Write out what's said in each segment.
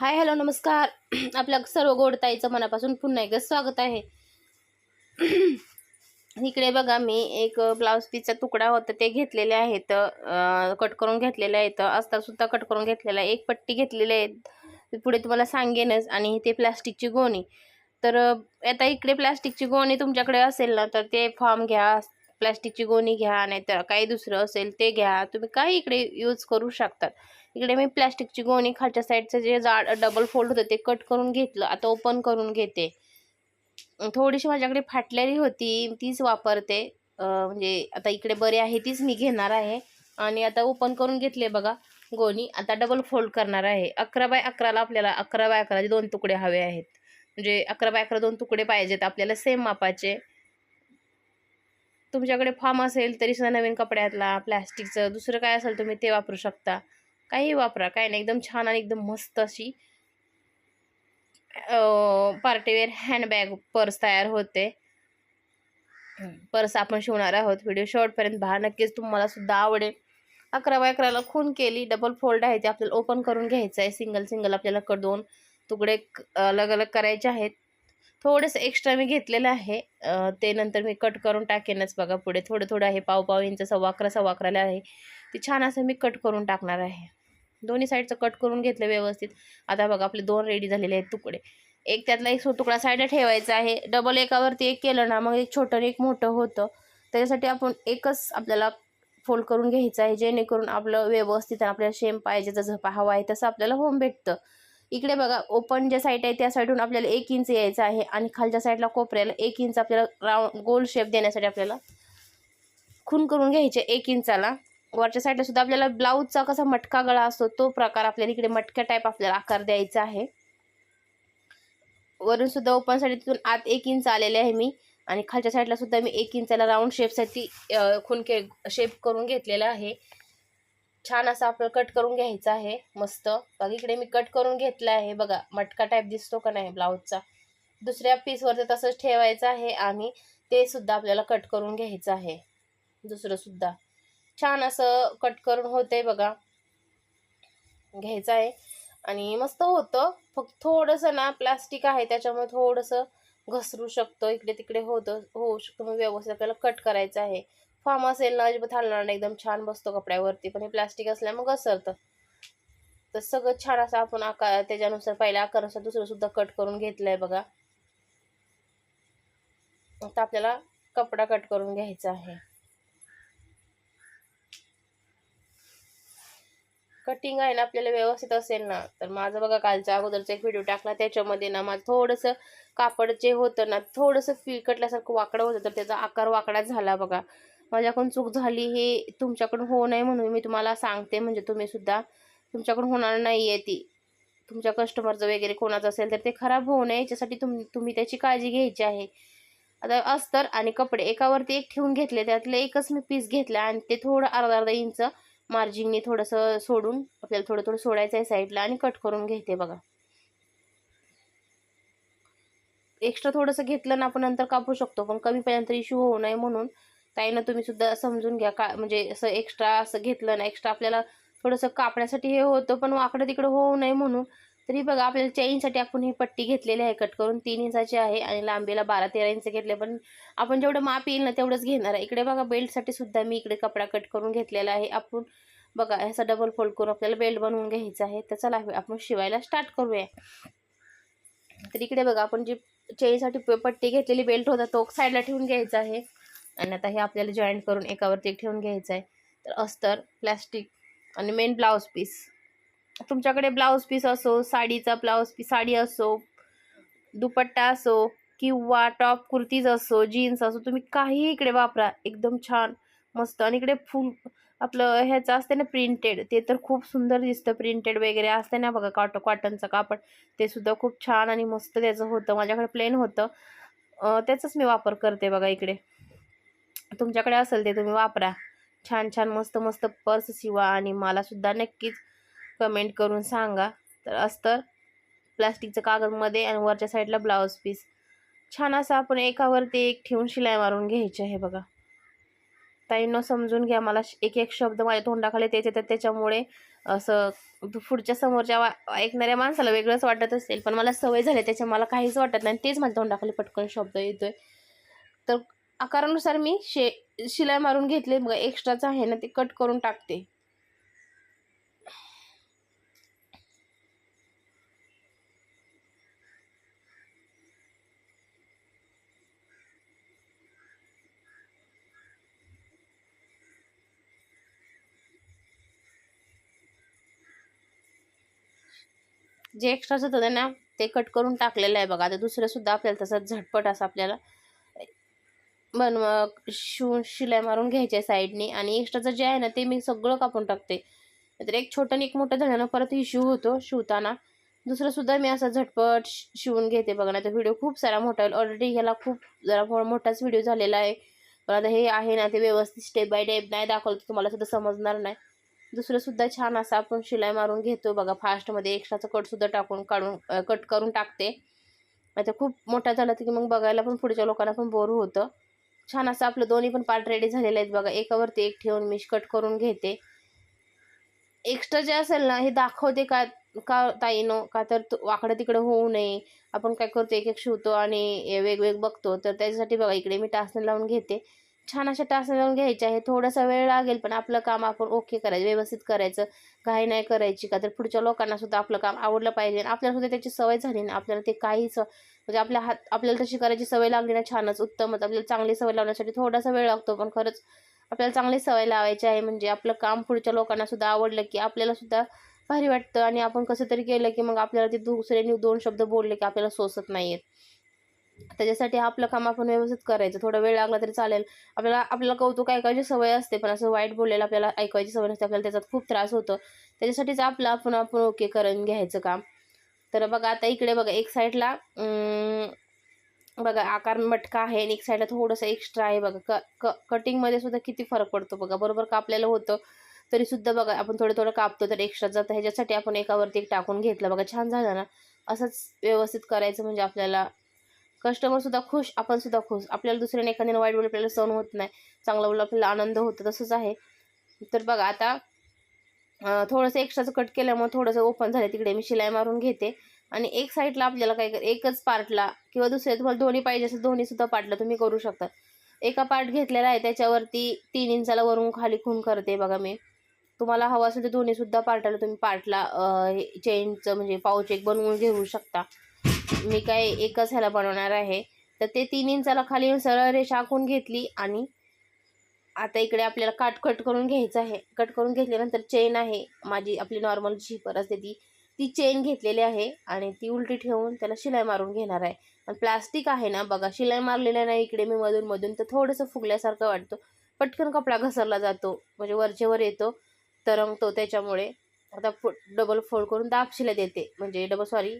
Hi hello नमस्कार. आपल्या सर्व गोडताईचं मनापासून पुन्हा एकदा स्वागत आहे. इकडे बघा मी एक ब्लाऊज पीसचा तुकडा होता ते घेतलेले आहेत. कट करून घेतलेले आहेत. अस्तर सुद्धा कट करून घेतलेला आहे. एक पट्टी घेतलेली आहे. पुढे तुम्हाला सांगेनच. आणि ते प्लास्टिकची गोणी. तर आता इकडे प्लास्टिकची गोणी तुमच्याकडे असेल ना तर ते फॉर्म घ्या. प्लास्टिकची गोणी घ्या. नाहीतर काही दुसरं असेल ते घ्या. तुम्ही काही इकडे यूज करू शकतात इकडे मी प्लॅस्टिकची गोणी खालच्या साईडचं जे जाड डबल फोल्ड होतं ते कट करून घेतलं. आता ओपन करून घेते. थोडीशी माझ्याकडे फाटलेली होती तीच वापरते. म्हणजे आता इकडे बरे आहे तीच मी घेणार आहे. आणि आता ओपन करून घेतले बघा गोणी. आता डबल फोल्ड करणार आहे. अकरा बाय अकराला आपल्याला अकरा बाय अकराचे दोन तुकडे हवे आहेत. म्हणजे अकरा बाय अकरा दोन तुकडे पाहिजेत आपल्याला सेम मापाचे. तुमच्याकडे फॉर्म असेल तरी सुद्धा नवीन कपड्यातला प्लॅस्टिकचं दुसरं काय असेल तुम्ही ते वापरू शकता. काही वापरा काही नाही. एकदम छान आणि एकदम मस्त अशी पार्टीवेअर हँडबॅग पर्स तयार होते. पर्स आपण शिवणार आहोत. व्हिडिओ शॉर्टपर्यंत पहा. नक्कीच तुम्हाला सुद्धा आवडेल. अकरा बाय अकराला खून केली. डबल फोल्ड आहे. ते आपल्याला ओपन करून घ्यायचं आहे. सिंगल सिंगल आपल्याला क दोन तुकडे अलग अलग करायचे आहेत. थोडंसं एक्स्ट्रा मी घेतलेलं आहे. ते नंतर मी कट करून टाकेनच बघा पुढे. थोडं थोडं आहे. पाव पाव इंच सव्वा अकरा सव्वा अकराला आहे. ते छान असं मी कट करून टाकणार आहे. दोन्ही साईडचं कट करून घेतलं व्यवस्थित. आता बघा आपले दोन रेडी झालेले आहेत तुकडे. एक त्यातला एक तुकडा साईडला ठेवायचा आहे. डबल एकावरती एक केलं ना मग एक छोटं एक मोठं होतं. त्याच्यासाठी आपण एकच आपल्याला फोल्ड करून घ्यायचं आहे जेणेकरून आपलं व्यवस्थित आपल्याला शेम पाहिजे जसं हवा आहे तसं आपल्याला होम भेटतं. इकडे बघा ओपन ज्या साईड आहे त्या साईडून आपल्याला एक इंच यायचं आहे आणि खालच्या साईडला कोपऱ्याला एक इंच आपल्याला राऊंड गोल शेप देण्यासाठी आपल्याला खून करून घ्यायचे एक इंचाला वरच्या साईडला सुद्धा आपल्याला ब्लाऊजचा कसा मटका गळा असतो तो प्रकार आपल्याला इकडे मटक्या टाईप आपल्याला आकार द्यायचा आहे. वरून सुद्धा ओपन तिथून आत एक इंच आलेले आहे मी. आणि खालच्या साईडला सुद्धा मी एक इंचाला राऊंड शेपसाठी खून के शेप करून घेतलेला आहे. छान असं आपल्याला कट करून घ्यायचं आहे मस्त. बघा इकडे मी कट करून घेतला आहे. बघा मटका टाईप दिसतो का नाही ब्लाऊजचा दुसऱ्या पीसवरती तसंच ठेवायचं आहे आणि ते सुद्धा आपल्याला कट करून घ्यायचं आहे. दुसरं सुद्धा. छान असं कट करून होते बघा. घ्यायचं आहे. आणि मस्त होतं. फक्त थोडंसं ना प्लास्टिक आहे त्याच्यामुळे थोडंसं घसरू शकतो. इकडे तिकडे होतं होऊ शकतो. मग व्यवस्थित आपल्याला कट करायचं आहे. फॉर्म असेल ना अजिबात हलणार नाही. एकदम छान बसतो कपड्यावरती. पण हे प्लास्टिक असल्यामुळे घसरतं. तर सगळं छान असं आपण आकार त्याच्यानुसार पहिल्या आकारानुसार दुसरं सुद्धा कट करून घेतलंय बघा. आता आपल्याला कपडा कट करून घ्यायचा आहे. कटिंग आहे ना आपल्याला व्यवस्थित असेल ना तर माझं बघा कालच्या अगोदरचा एक व्हिडिओ टाकला त्याच्यामध्ये ना माझं थोडंसं कापड जे होतं ना थोडंसं फिकटल्यासारखं वाकडं होतं तर त्याचा आकार वाकडाच झाला बघा. माझ्याकडून चूक झाली हे तुमच्याकडून होऊ नये म्हणून मी तुम्हाला सांगते म्हणजे तुम्हीसुद्धा तुमच्याकडून होणार नाही आहे ती. तुमच्या कस्टमरचं वगैरे कोणाचं असेल तर ते खराब होऊ नये याच्यासाठी तुम तुम्ही त्याची काळजी घ्यायची आहे. आता अस्तर आणि कपडे एकावरती एक ठेवून घेतले त्यातले एकच मी पीस घेतला आणि ते थोडं अर्धा अर्धा इंच मार्जिंगने थोडंसं सोडून आपल्याला थोडं थोडं सोडायचं आहे साईडला आणि कट करून घेते बघा. एक्स्ट्रा थोडंसं घेतलं ना आपण नंतर कापू शकतो पण कमी पर्यंत इश्यू होऊ नये म्हणून ताईनं तुम्ही सुद्धा समजून घ्या का म्हणजे असं एक्स्ट्रा असं घेतलं ना एक्स्ट्रा आपल्याला थोडंसं कापण्यासाठी हे होतं पण वाकडं तिकडं होऊ नये म्हणून तरी बघा आपल्याला चेनसाठी आपण ही पट्टी घेतलेली आहे कट करून तीन इंचाची आहे आणि लांबीला बारा तेरा इंच घेतले. पण आपण जेवढं माप येईल ना तेवढंच घेणार आहे. इकडे बघा बेल्टसाठी सुद्धा मी इकडे कपडा कट करून घेतलेला आहे. आपण बघा ह्याचा डबल फोल्ड करून आपल्याला बेल्ट बनवून घ्यायचा आहे. तर चला आपण शिवायला स्टार्ट करूया. तर इकडे बघा आपण जी चेनसाठी पट्टी घेतलेली बेल्ट होता तो साईडला ठेवून घ्यायचा आहे. आणि आता हे आपल्याला जॉईंट करून एकावरती एक ठेवून घ्यायचं आहे. तर अस्तर प्लॅस्टिक आणि मेन ब्लाऊज पीस तुमच्याकडे ब्लाऊज पीस असो साडीचा ब्लाऊज पीस साडी असो दुपट्टा असो किंवा टॉप कुर्तीज असो जीन्स असो तुम्ही काहीही इकडे वापरा. एकदम छान मस्त. आणि इकडे फुल आपलं ह्याचं असते ना प्रिंटेड ते तर खूप सुंदर दिसतं. प्रिंटेड वगैरे असते ना बघा कॉट कॉटनचं कापड. ते सुद्धा खूप छान आणि मस्त त्याचं होतं. माझ्याकडे प्लेन होतं. त्याचाच मी वापर करते बघा इकडे. तुमच्याकडे असेल ते तुम्ही वापरा. छान छान मस्त मस्त पर्स शिवा आणि मला सुद्धा नक्कीच कमेंट करून सांगा. तर अस्तर प्लास्टिकचं कागदमध्ये आणि वरच्या साईडला ब्लाऊज पीस छान असं आपण एकावरती एक ठेवून शिलाई मारून घ्यायची आहे बघा. ताईंनो समजून घ्या मला श- एक एक शब्द माझ्या तोंडाखाली त्याचे तर त्याच्यामुळे असं पुढच्या समोरच्या वा ऐकणाऱ्या माणसाला वेगळंच वाटत असेल. पण मला सवय झाली त्याच्या मला काहीच वाटत नाही. तेच माझ्या तोंडाखाली पटकन शब्द येतोय. तर आकारानुसार मी शे शिलाई मारून घेतले. बघा एक्स्ट्राचं आहे ना ते कट करून टाकते. जे एक्स्ट्राचं होतं ना ते कट करून टाकलेलं आहे बघा. आता दुसरंसुद्धा आपल्याला तसं झटपट असं आपल्याला बनव शिवून शिलाई मारून घ्यायचे साईडने आणि एक्स्ट्राचं जे आहे ना ते मी सगळं कापून टाकते. तर एक छोटं आणि एक मोठं झाल्यानं परत इश्यू होतो शिवताना. दुसरंसुद्धा मी असं झटपट शिवून घेते बघा. ना तर व्हिडिओ खूप सारा मोठा होईल. ऑलरेडी ह्याला खूप जरा मोठाच व्हिडिओ झालेला आहे. पण आता हे आहे ना ते व्यवस्थित स्टेप बाय स्टेप नाही दाखवलं तर तुम्हाला सुद्धा समजणार नाही. दुसरं सुद्धा छान असं आपण शिलाई मारून घेतो. बघा फास्टमध्ये एक्स्ट्राचं कटसुद्धा टाकून काढून कट करून टाकते. आता खूप मोठा झाला तर की मग बघायला पण पुढच्या लोकांना पण बोर होतं. छान असं आपलं दोन्ही पण पार्ट रेडी झालेले आहेत बघा. एकावरती एक ठेवून मी कट करून घेते. एक्स्ट्रा जे असेल ना हे दाखवते का का ताईनो? का तर वाकडं तिकडं होऊ नये. आपण काय करतो एक एक शिवतो आणि वेगवेग बघतो. तर त्याच्यासाठी बघा इकडे मी टासने लावून घेते. छान अशा टास्क लावून घ्यायच्या आहे. थोडासा वेळ लागेल पण आपलं काम आपण ओके करायचं व्यवस्थित करायचं. काही नाही करायची का तर पुढच्या लोकांना सुद्धा आपलं काम आवडलं पाहिजे. आपल्याला सुद्धा त्याची सवय झाली ना आपल्याला ते काहीच म्हणजे आपल्या हात आपल्याला तशी करायची सवय लागली ना छानच उत्तमच. आपल्याला चांगली सवय लावण्यासाठी थोडासा वेळ लागतो पण खरंच आपल्याला चांगली सवय लावायची आहे. म्हणजे आपलं काम पुढच्या लोकांना सुद्धा आवडलं की आपल्याला सुद्धा भारी वाटतं. आणि आपण कसं तरी केलं की मग आपल्याला ते दुसऱ्यांनी दोन शब्द बोलले की आपल्याला सोसत नाही त्याच्यासाठी आपलं काम आपण व्यवस्थित करायचं. थोडा वेळ लागला तरी चालेल. आपल्याला आपल्याला कौतुक ऐकायची सवय असते पण असं वाईट बोललेलं आपल्याला ऐकायची सवय नसते. आपल्याला त्याच्यात खूप त्रास होतो. त्याच्यासाठीच आपलं आपण आपण ओके करून घ्यायचं काम. तर बघा आता इकडे बघा एक साईडला बघा आकार मटका आहे आणि एक साईडला थोडंसं एक्स्ट्रा आहे बघा. क क कटिंगमध्ये सुद्धा किती फरक पडतो बघा. बरोबर कापलेलं होतं? तरीसुद्धा बघा आपण थोडं थोडं कापतो तर एक्स्ट्रा जातं ह्याच्यासाठी आपण एकावरती एक टाकून घेतलं बघा छान झालं ना. असंच व्यवस्थित करायचं म्हणजे आपल्याला कस्टमरसुद्धा खुश आपणसुद्धा खुश. आपल्याला दुसऱ्याने एखाद्याने वाईट बोल आपल्याला सहन होत नाही. चांगलं बोललं आपल्याला आनंद होतो तसंच आहे. तर बघा आता थोडंसं एक्स्ट्राचं कट केल्यामुळे थोडंसं ओपन झालं. तिकडे मी शिलाई मारून घेते. आणि एक साईडला आपल्याला काय एकच पार्टला किंवा दुसऱ्या तुम्हाला दोन्ही पाहिजे असेल दोन्हीसुद्धा पार्टला तुम्ही करू शकता. एका पार्ट घेतलेला आहे त्याच्यावरती तीन इंचाला वरून खाली खून करते बघा मी. तुम्हाला हवं असेल तर दोन्हीसुद्धा पार्टाला तुम्ही पार्टला चेनचं म्हणजे पाऊच एक बनवून घेऊ शकता. मी काय एकच ह्याला बनवणार आहे. तर ते तीन इंचाला खाली येऊन सरळ रेषा आखून घेतली आणि आता इकडे आपल्याला काट कट करून घ्यायचं आहे. कट करून घेतल्यानंतर चेन आहे. माझी आपली नॉर्मल झिपर असते ती ती चेन घेतलेली आहे आणि ती उलटी ठेवून त्याला शिलाई मारून घेणार आहे. आणि प्लास्टिक आहे ना बघा शिलाई मारलेलं नाही इकडे मी मधून मधून तर थोडंसं फुगल्यासारखं वाटतो. पटकन कपडा घसरला जातो म्हणजे वरचेवर येतो तरंगतो त्याच्यामुळे. आता फो डबल फोल्ड करून दाब शिलाई देते. म्हणजे डबल सॉरी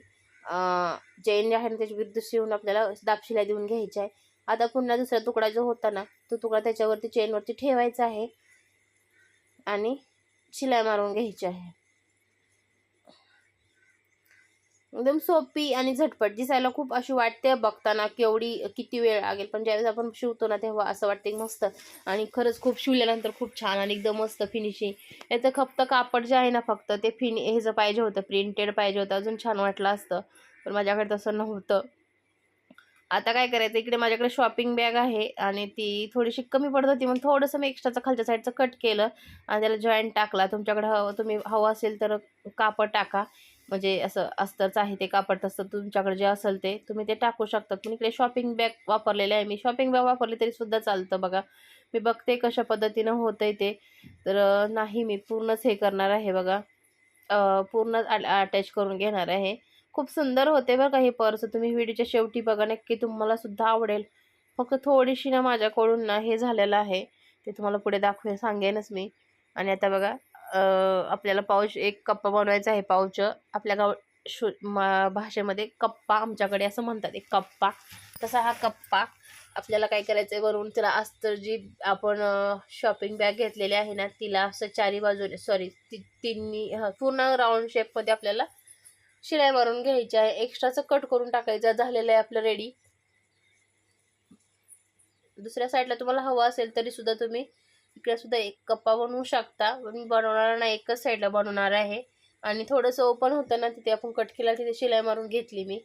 चेन आहे ना त्याच्या विरुद्ध शिवून आपल्याला दापशिला देऊन घ्यायची आहे आता पुन्हा दुसरा तुकडा जो होता ना तो तुकडा त्याच्यावरती चेनवरती ठेवायचा आहे. आणि शिलाई मारून घ्यायची आहे. एकदम सोपी आणि झटपट दिसायला खूप अशी वाटते बघताना केवढी किती वेळ लागेल. पण ज्यावेळेस आपण शिवतो ना तेव्हा असं वाटते मस्त. आणि खरंच खूप शिवल्यानंतर खूप छान आणि एकदम मस्त फिनिशिंग याचं फक्त कापड जे आहे ना फक्त ते फिनि ह्याचं पाहिजे होतं प्रिंटेड पाहिजे होतं अजून छान वाटलं असतं. पण माझ्याकडे तसं नव्हतं. आता काय करायचं इकडे माझ्याकडे शॉपिंग बॅग आहे आणि ती थोडीशी कमी पडत होती मग थोडंसं मी एक्स्ट्राचं खालच्या साईडचं कट केलं आणि त्याला जॉईंट टाकला. तुमच्याकडे हवं तुम्ही हवं असेल तर कापड टाका. म्हणजे असं अस्तरचं आहे ते कापड तसं तुमच्याकडे जे असेल ते तुम्ही ते टाकू शकतात पण इकडे शॉपिंग बॅग वापरलेले आहे मी. शॉपिंग बॅग वापरली तरी सुद्धा चालतं बघा. मी बघते कशा पद्धतीनं होतं आहे ते. तर नाही मी पूर्णच हे करणार आहे बघा. पूर्ण अटॅच करून घेणार आहे. खूप सुंदर होते बघा हे पर्स. तुम्ही व्हिडिओच्या शेवटी बघा नक्की तुम्हाला सुद्धा आवडेल. फक्त थोडीशी ना माझ्याकडून ना हे झालेलं आहे. ते तुम्हाला पुढे दाखवे सांगेनच मी. आणि आता बघा आपल्याला पाऊच एक कप्पा बनवायचा आहे पाऊच. आपल्या गाव शु भाषेमध्ये कप्पा आमच्याकडे असं म्हणतात एक कप्पा. तसा हा कप्पा आपल्याला काय करायचं आहे वरून तिला अस्तर जी आपण शॉपिंग बॅग घेतलेली आहे ना तिला असं चारी बाजूने सॉरी ती तिन्ही पूर्ण राऊंड शेपमध्ये आपल्याला शिलाई मारून घ्यायची आहे. एक्स्ट्राचं कट करून टाकायचं झालेलं आहे आपलं रेडी दुसऱ्या साईडला तुम्हाला हवं असेल तरी सुद्धा तुम्ही इकडे सुद्धा एक कप्पा बनवू शकता. पण मी बनवणार नाही एकच साईडला बनवणार आहे. आणि थोडंसं ओपन होतं ना तिथे आपण कट केला तिथे शिलाई मारून घेतली मी.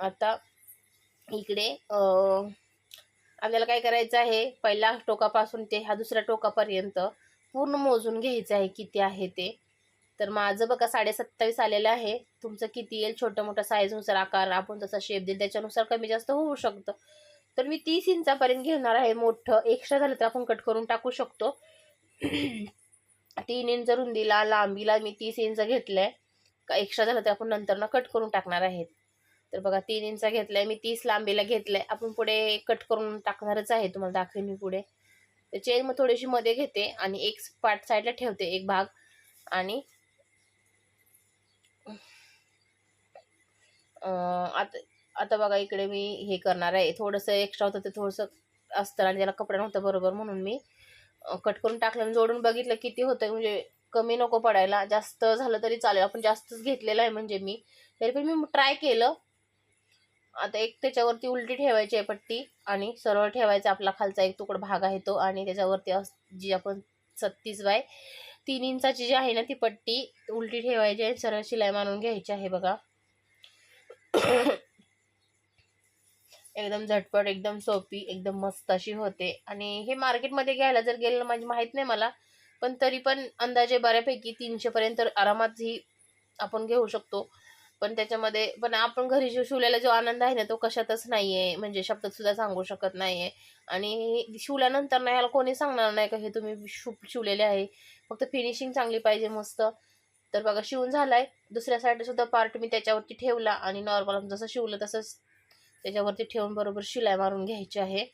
आता इकडे आपल्याला काय करायचं आहे पहिल्या टोकापासून ते ह्या दुसऱ्या टोकापर्यंत पूर्ण मोजून घ्यायचं आहे किती आहे ते. तर माझं बघा साडे सत्तावीस आलेलं आहे. तुमचं किती येईल? छोटं मोठं साईजनुसार आकार आपण जसा शेप देईल त्याच्यानुसार कमी जास्त होऊ शकतं. तर मी तीस इंचापर्यंत घेणार आहे मोठं. एक्स्ट्रा झालं तर आपण कट करून टाकू शकतो. तीन इंच रुंदीला लांबीला मी तीस इंच घेतलंय. का एक्स्ट्रा झालं तर आपण नंतर कट करून टाकणार आहेत तर बघा तीन इंच घेतलंय मी तीस लांबीला घेतलंय. आपण पुढे कट करून टाकणारच आहे तुम्हाला दाखवेन मी पुढे. तर चेन मग थोडीशी मध्ये घेते आणि एक पार्ट साईडला ठेवते एक भाग. आणि आता आता बघा इकडे मी हे करणार आहे. थोडंसं एक्स्ट्रा होतं ते थोडंसं असतं आणि त्याला कपडा नव्हता बरोबर म्हणून मी कट करून टाकलं आणि जोडून बघितलं किती होतं म्हणजे कमी नको पडायला जास्त झालं तरी चालेल. आपण जास्तच घेतलेलं आहे म्हणजे मी. तरी पण मी ट्राय केलं. आता एक त्याच्यावरती उलटी ठेवायची आहे पट्टी आणि सरळ ठेवायचा आपला खालचा एक तुकडा भाग आहे तो आणि त्याच्यावरती अस- जी आपण सत्तीस बाय तीन इंचाची जी आहे ना ती पट्टी उलटी ठेवायची आहे सरळ शिलाई मारून घ्यायची आहे बघा. एकदम झटपट एकदम सोपी एकदम मस्त अशी होते. आणि हे मार्केटमध्ये घ्यायला जर गेलं म्हणजे माहीत नाही मला पण तरी पण अंदाजे बऱ्यापैकी तीनशेपर्यंत आरामात ही आपण घेऊ शकतो. पण त्याच्यामध्ये पण आपण घरी जो शिवलेला जो आनंद आहे ना तो कशातच नाही आहे म्हणजे शब्दात सुद्धा सांगू शकत नाही आहे आणि शिवल्यानंतर ना ह्याला कोणी सांगणार नाही का हे तुम्ही शिव शिवलेले आहे. फक्त फिनिशिंग चांगली पाहिजे मस्त. तर बघा शिवून झालाय. दुसऱ्या साईडसुद्धा पार्ट मी त्याच्यावरती ठेवला आणि नॉर्मल जसं शिवलं तसंच त्याच्यावरती ठेवून बरोबर शिलाई मारून घ्यायची आहे.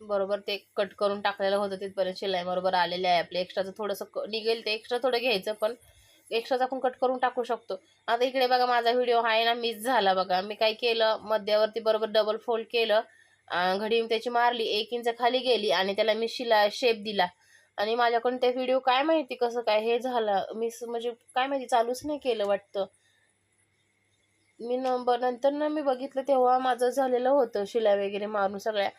बरोबर ते कट करून टाकलेलं होतं तिथपर्यंत शिलाई बरोबर आलेले आहे. आपले एक्स्ट्राचं थोडंसं क- निघेल ते एक्स्ट्रा थोडं घ्यायचं पण एक्स्ट्राचा आपण कट करून टाकू शकतो. आता इकडे बघा माझा व्हिडिओ आहे ना मिस झाला बघा. मी काय केलं मध्यावरती बरोबर डबल फोल्ड केलं. घडी त्याची मारली एक इंच खाली गेली आणि त्याला मी शिला शेप दिला. आणि माझ्याकडून ते व्हिडिओ काय माहिती कसं काय हे झालं. मिस म्हणजे काय माहिती चालूच नाही केलं वाटतं. मी नंबर नंतर ना मी बघितलं तेव्हा माझं झालेलं होतं शिलाई वगैरे मारून सगळ्या.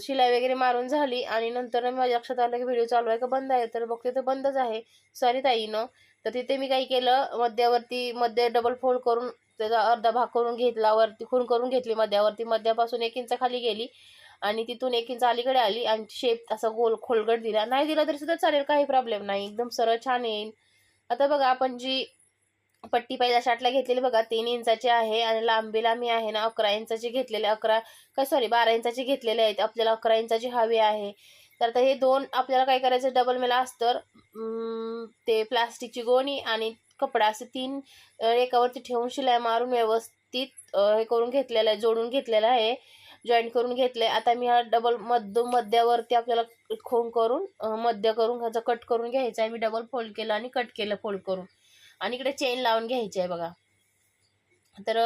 शिलाई वगैरे मारून झाली आणि नंतर माझ्या लक्षात आलं की व्हिडिओ चालू आहे का बंद आहे? तर बघते तर बंदच आहे. सॉरी ताईनं तर तिथे मी काय केलं मध्यावरती मध्य डबल फोल्ड करून त्याचा अर्धा भाग करून घेतला वरती खून करून घेतली मध्यावरती. मध्यापासून एक इंच खाली गेली आणि तिथून एक इंच अलीकडे आली आणि शेप असा गोल खोलगट दिला. नाही दिला तरी सुद्धा चालेल काही प्रॉब्लेम नाही. एकदम सरळ छान येईल आता बघा आपण जी पट्टी पहिल्या शार्टला घेतलेली बघा तीन इंचाची आहे आणि लांबीला मी आहे ना अकरा इंचाची घेतलेली अकरा काय सॉरी बारा इंचाची घेतलेले आहेत. आपल्याला अकरा इंचाची हवी आहे. तर आता हे दोन आपल्याला काय करायचं? डबल मेला अस्तर. ते प्लास्टिकची गोणी आणि कपडा असे तीन एकावरती ठेवून शिलाई मारून व्यवस्थित हे करून घेतलेलं आहे जोडून घेतलेलं आहे. जॉईंट करून घेतले आता मी हा डबल मध्य मध्यावरती आपल्याला खोन करून मध्य करून ह्याचा कट करून घ्यायचा आहे. मी डबल फोल्ड केलं आणि कट केलं फोल्ड करून. आणि इकडे चेन लावून घ्यायची आहे बघा. तर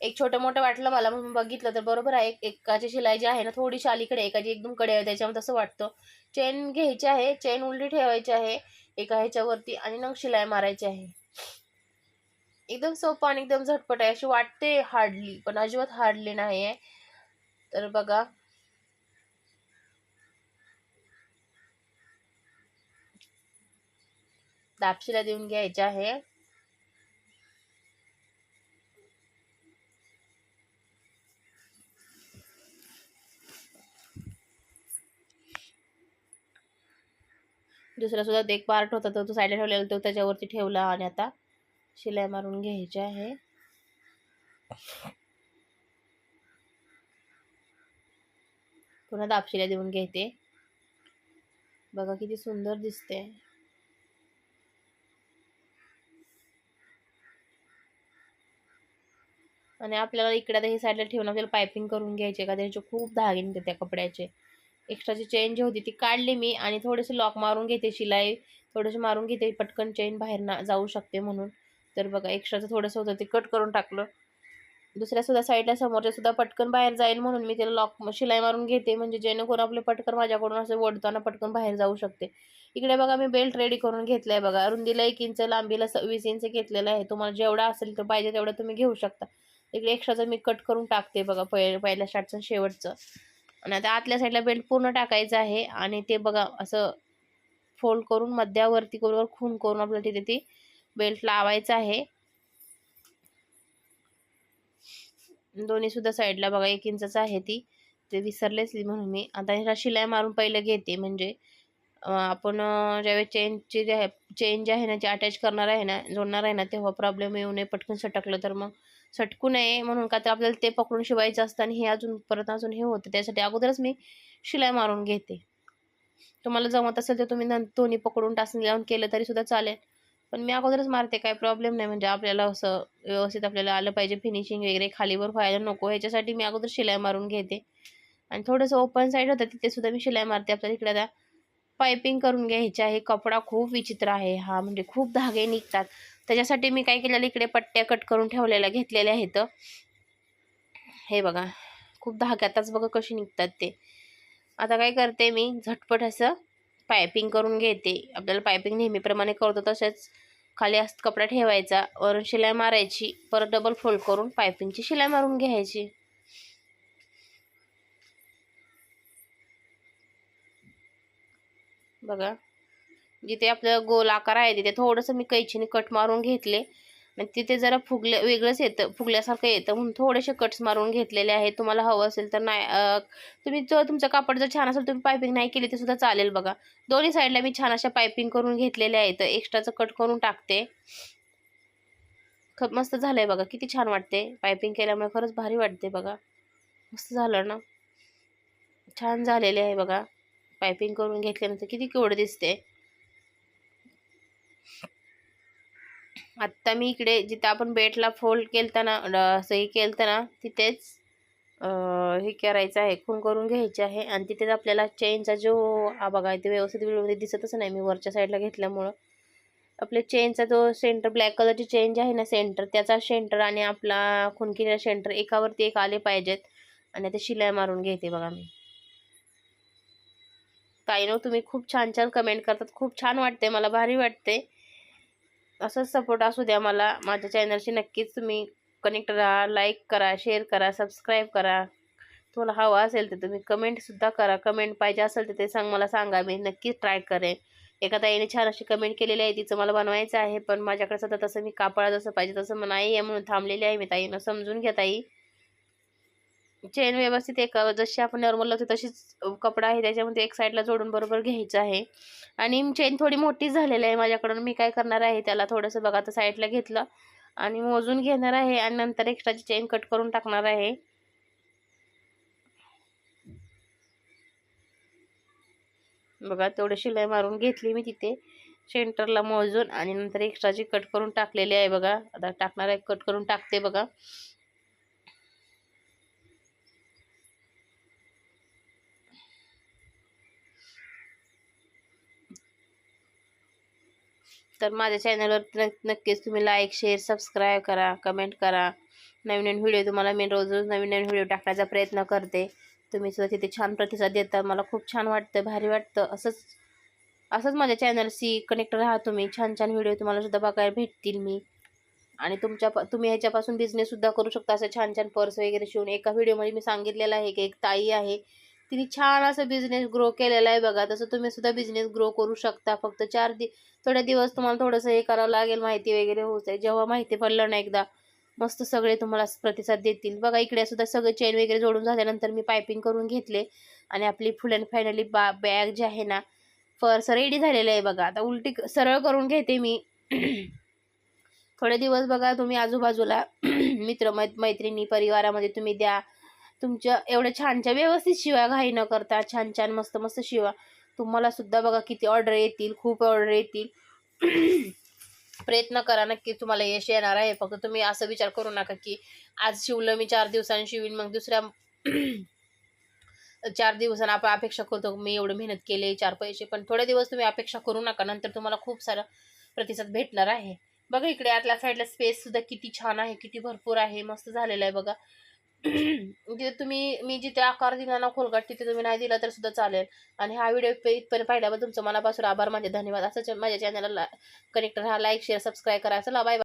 एक छोटं मोठं वाटलं मला म्हणून बघितलं. तर बरोबर आहे एक- एकाची शिलाई जी आहे ना थोडीशी अलीकडे एकाची एकदम कडे आहे त्याच्यामध्ये तसं वाटतं. चेन घ्यायची आहे चेन उलटी ठेवायची आहे एका ह्याच्यावरती आणि मग शिलाई मारायची आहे. एकदम सोपं आणि एकदम झटपट आहे अशी वाटते हार्डली पण अजिबात हार्डली नाही आहे. तर बघा. दापशिला देऊन घ्यायची आहे. दुसरा सुद्धा एक पार्ट होता तो तो साईडला ठेवलेला तो त्याच्यावरती ठेवला आणि आता शिलाई मारून घ्यायची आहे. पुन्हा दापशिला देऊन घेते. बघा किती सुंदर दिसते आणि आपल्याला इकडे ही साईडला ठेवून आपल्याला पायपिंग करून घ्यायचे का? त्याचे खूप धागिन निघते त्या कपड्याचे. एक्स्ट्राची चेन जी होती ती काढली मी आणि थोडेसे लॉक मारून घेते शिलाई. थोडेसे मारून घेते पटकन चेन बाहेर ना जाऊ शकते म्हणून. तर बघा एक्स्ट्राचं थोडंसं होतं ते कट करून टाकलं. दुसऱ्यासुद्धा साईडला समोरच्यासुद्धा पटकन बाहेर जाईल म्हणून मी त्याला लॉक शिलाई मारून घेते. म्हणजे जेणेकरून आपले पटकन माझ्याकडून असं ओढताना पटकन बाहेर जाऊ शकते. इकडे बघा मी बेल्ट रेडी करून घेतलाय बघा. रुंदीला एक इंच लांबीला वीस इंच घेतलेला आहे. तुम्हाला जेवढा असेल तर पाहिजे तेवढं तुम्ही घेऊ शकता. इकडे एक्स्ट्राचं मी कट करून टाकते बघा पहि पहिल्या शर्टचं शेवटचं. आणि आता आतल्या साईडला बेल्ट पूर्ण टाकायचं आहे आणि ते बघा असं फोल्ड करून मध्यावरती करून खून करून आपल्याला तिथे ती बेल्ट लावायचं आहे. दोन्ही सुद्धा साईडला बघा एक इंचच आहे ती. ते विसरलेच म्हणून मी. आता ह्याला शिलाई मारून पहिलं घेते म्हणजे आपण ज्यावेळेस चेनची जे आहे चेन जे आहे ना जे अटॅच करणार आहे ना जोडणार आहे ना तेव्हा प्रॉब्लेम येऊ नये. पटकन सटकलं तर मग सटकू नये म्हणून का तर आपल्याला ते पकडून शिवायचं असतं आणि हे अजून परत अजून हे होतं. त्यासाठी अगोदरच मी शिलाई मारून घेते. तुम्हाला जमत असेल तर तुम्ही नंतर दोन्ही पकडून टाचणी लावून केलं तरी सुद्धा चालेल. पण मी अगोदरच मारते काही प्रॉब्लेम नाही. म्हणजे आपल्याला असं व्यवस्थित आपल्याला आलं पाहिजे फिनिशिंग वगैरे खालीवर व्हायला नको. ह्याच्यासाठी मी अगोदर शिलाई मारून घेते. आणि थोडंसं ओपन साईड होतं तिथे सुद्धा मी शिलाई मारते. आपल्याला इकडे आता पायपिंग करून घ्यायची आहे. कपडा खूप विचित्र आहे हा. म्हणजे खूप धागे निघतात. त्याच्यासाठी मी काय केलेलं इकडे पट्ट्या कट करून ठेवलेल्या घेतलेल्या आहेत. हे बघा खूप धाग्यातच बघा कशी निघतात ते. आता काय करते मी झटपट असं पायपिंग करून घेते. आपल्याला पायपिंग नेहमीप्रमाणे करतो तसेच खाली असं कपडा ठेवायचा वरून शिलाई मारायची परत डबल फोल्ड करून पायपिंगची शिलाई मारून घ्यायची. बघा. जिथे आपलं गोल आकार आहे तिथे थोडंसं मी कैचीने कट मारून घेतले. आणि तिथे जरा फुगले वेगळंच येतं फुगल्यासारखं येतं. म्हणून थोडेसे कट्स मारून घेतलेले आहेत. तुम्हाला हवं असेल तर नाही तुम्ही जर तुमचं कापड जर छान असेल तुम्ही पायपिंग नाही केली ते सुद्धा चालेल बघा. दोन्ही साईडला मी छान अशा पायपिंग करून घेतलेल्या आहेत. एक्स्ट्राचं कट करून टाकते. खूप मस्त झालं आहे बघा. किती छान वाटते पायपिंग केल्यामुळे खरंच भारी वाटते बघा. मस्त झालं ना? छान झालेले आहे बघा. पायपिंग करून घेतल्यानंतर किती केवढं दिसते आत्ता मी इकडे जिथं आपण बेटला फोल्ड केलता ना असं हे केलं ना तिथेच हे करायचं आहे. खून करून घ्यायचे आहे. आणि तिथेच आपल्याला चेनचा जो हा बघा ते व्यवस्थित व्हिडिओमध्ये दिसतच नाही. मी वरच्या साईडला घेतल्यामुळं. आपल्या चेनचा जो सेंटर ब्लॅक कलरची चेन जी आहे ना सेंटर त्याचा सेंटर आणि आपला खून केलेला सेंटर एकावरती एक आले पाहिजेत. आणि ते शिलाई मारून घेते बघा मी. काही नो हो, तुम्ही खूप छान छान कमेंट करतात. खूप छान वाटते मला भारी वाटते असंच सपोर्ट असू द्या मला. माझ्या चॅनलशी नक्कीच तुम्ही कनेक्ट राहा लाईक करा शेअर करा सबस्क्राईब करा. तुम्हाला हवा असेल तर तुम्ही कमेंटसुद्धा करा. कमेंट पाहिजे असेल तर ते सांग मला सांगा. मी नक्कीच ट्राय करेन. एका ताईने छान अशी कमेंट केलेली आहे. तिचं मला बनवायचं आहे पण माझ्याकडे सध्या तसं मी कापडा जसं पाहिजे तसं नाही आहे म्हणून थांबलेली आहे मी ताईनं. समजून घ्या ताई. चेन व्यवस्थित एक जशी आपण नॉर्मल लावतो तशीच कपडा आहे. त्याच्यामध्ये एक साईडला जोडून बरोबर घ्यायचं आहे. आणि चेन थोडी मोठी झालेली आहे माझ्याकडून. मी काय करणार आहे त्याला थोडंसं बघा. आता साईडला घेतलं आणि मोजून घेणार आहे आणि नंतर एक्स्ट्राची चेन कट करून टाकणार आहे. बघा तेवढं शिलाई मारून घेतली मी तिथे. सेंटरला मोजून आणि नंतर एक्स्ट्राची कट करून टाकलेली आहे बघा. आता टाकणार आहे कट करून टाकते बघा. तर माझ्या चॅनलवर नक्कीच तुम्ही लाईक शेअर सबस्क्राईब करा कमेंट करा. नवीन नवीन व्हिडिओ तुम्हाला मी रोज रोज नवीन नवीन व्हिडिओ टाकण्याचा प्रयत्न करते. तुम्ही सुद्धा तिथे छान प्रतिसाद देता. मला खूप छान वाटतं भारी वाटतं. असंच असंच माझ्या चॅनलशी कनेक्ट राहा तुम्ही. छान छान व्हिडिओ तुम्हाला सुद्धा बघायला भेटतील मी. आणि तुमच्या तुम्ही ह्याच्यापासून बिझनेससुद्धा करू शकता. असं छान छान पर्स वगैरे शिवून. एका व्हिडिओमध्ये मी सांगितलेलं आहे की एक ताई आहे. तिने छान असं बिझनेस ग्रो केलेला आहे बघा. तसं तुम्ही सुद्धा बिझनेस ग्रो करू शकता. फक्त चार दि थोड्या दिवस तुम्हाला थोडंसं हे करावं लागेल माहिती वगैरे होत आहे. जेव्हा माहिती पडलं ना एकदा मस्त सगळे तुम्हाला प्रतिसाद देतील. बघा इकडे सुद्धा सगळं चेन वगैरे जोडून झाल्यानंतर मी पायपिंग करून घेतले आणि आपली फुल अँड फायनली बा बॅग जे आहे ना फर्स रेडी झालेलं आहे बघा. आता उलटी सरळ करून घेते मी. थोडे दिवस बघा तुम्ही आजूबाजूला मित्र मैत्रिणी परिवारामध्ये तुम्ही द्या. तुमच्या एवढ्या छानच्या व्यवस्थित शिवा घाई न करता छान छान मस्त मस्त शिवा. तुम्हाला सुद्धा बघा किती ऑर्डर येतील खूप ऑर्डर येतील. प्रयत्न करा नक्की तुम्हाला यश येणार आहे. फक्त तुम्ही असं विचार करू नका की आज शिवलं मी चार दिवसांनी शिवीन मग दुसऱ्या चार दिवसांना आपण अपेक्षा करतो मी एवढं मेहनत केले चार पैसे पण थोडे दिवस तुम्ही अपेक्षा करू नका नंतर तुम्हाला खूप सारा प्रतिसाद भेटणार आहे. बघा इकडे आतल्या साईडला स्पेस सुद्धा किती छान आहे किती भरपूर आहे मस्त झालेलं आहे बघा. जिथे तुम्ही मी जिथे आकार दिला ना खोलगट तिथे तुम्ही नाही दिला तर सुद्धा चालेल. आणि हा व्हिडिओ इथपर्यंत पाहिल्याबद्दल तुमचं मनापासून आभार माझे धन्यवाद. असंच माझ्या चॅनलला कनेक्ट राहा लाईक शेअर सबस्क्राईब करा. चला बाय